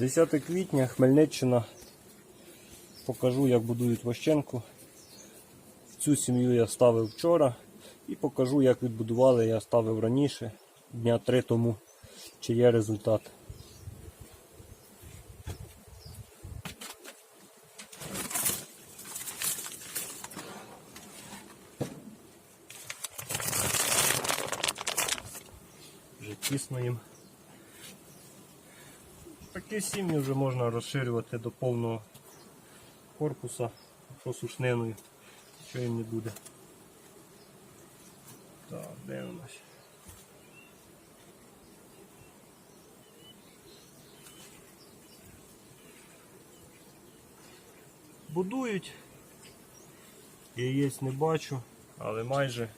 10 квітня, Хмельниччина. Покажу, як будують вощенку. Цю сім'ю я ставив вчора і покажу, як відбудували, я ставив раніше, дня три тому, чи є результат. Вже тісно їм. Такі сім'ї вже можна розширювати до повного корпуса, що сушниною, що їм не буде. Так, дивимось. Будують. Яєць не бачу, але майже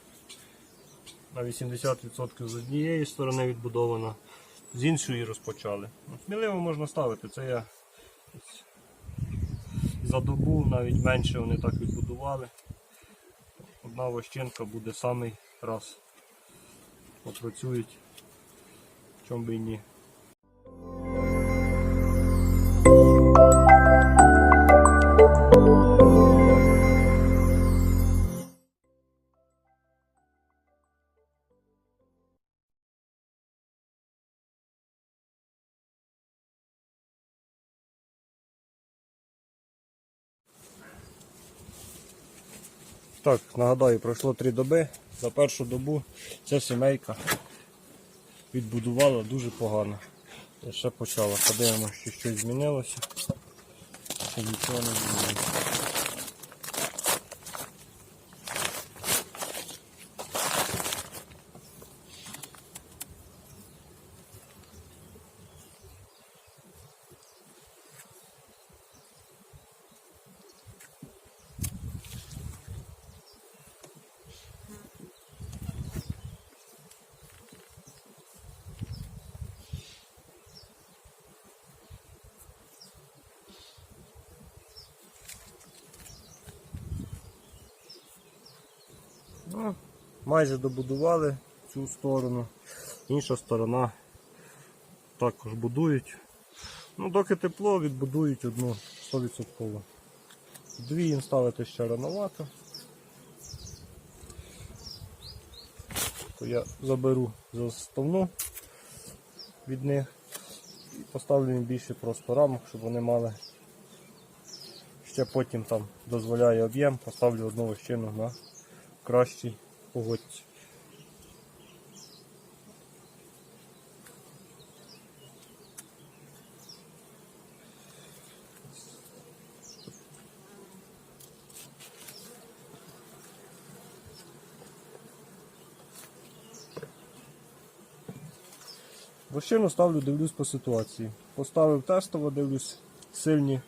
на 80% з однієї сторони відбудована, з іншої розпочали. Сміливо можна ставити, це я за добу навіть менше вони так відбудували. Одна вощенка буде самий раз. Попрацюють, чому би і ні. Так, нагадаю, пройшло три доби. За першу добу ця сімейка відбудувала дуже погано. Я ще почала. Подивимося, що щось змінилося. Нічого не змінилося. Ну, майже добудували цю сторону. Інша сторона також будують. Ну, доки тепло, відбудують одну 100%. Дві їм ставити ще рановато. То я заберу заставну від них і поставлю їм більше просто рамок, щоб вони мали. Ще потім там дозволяє об'єм, поставлю одну вощину на кращій погодці. Вощину ставлю, дивлюсь по ситуації. Поставив тестово, дивлюсь, сильні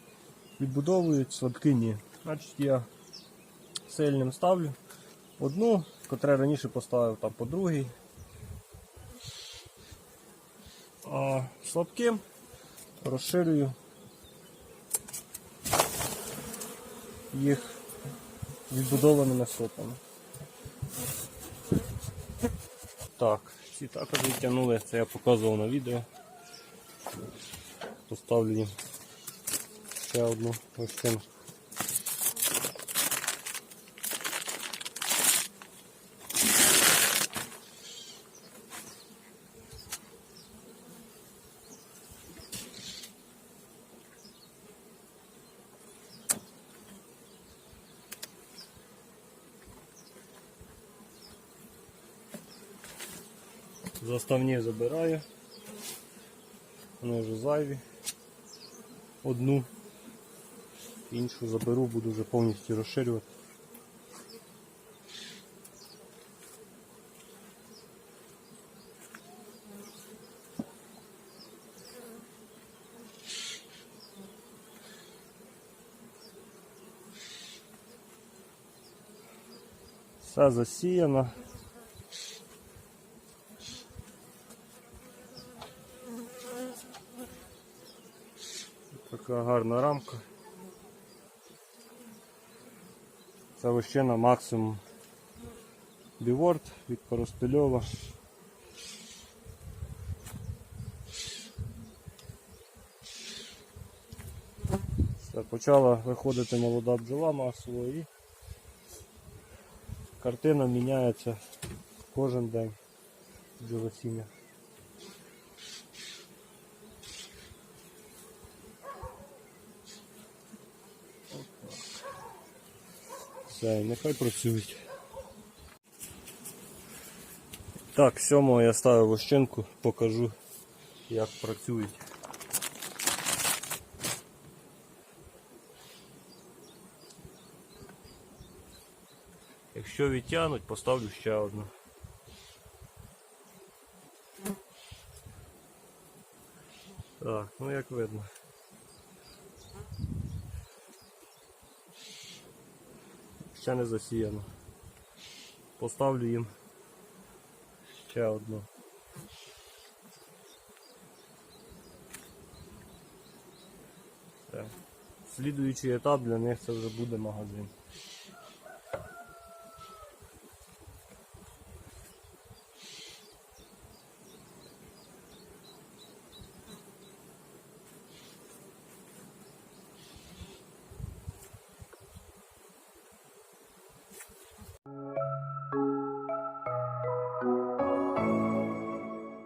відбудовують, слабкі ні. Значить я сильним ставлю одну, котре раніше поставив там по другій. А слабким розширюю їх відбудованими сопами. Так, ці також відтягнули, це я показував на відео. Поставлю їм ще одну ось Заставні забираю. Вони вже зайві. Одну. Іншу заберу, буду вже повністю розширювати. Все засіяно. Така гарна рамка. Це вощина максимум біворд від Коростельова. почала виходити молода бджола масово і картина міняється кожен день бджолосіння. Все, нехай працюють. Так, сьомого я ставив ощинку, покажу, як працюють. Якщо відтягнуть, поставлю ще одну. Так, ну як видно. Ще не засіяно. Поставлю їм ще одну. Слідуючий етап для них це вже буде магазин.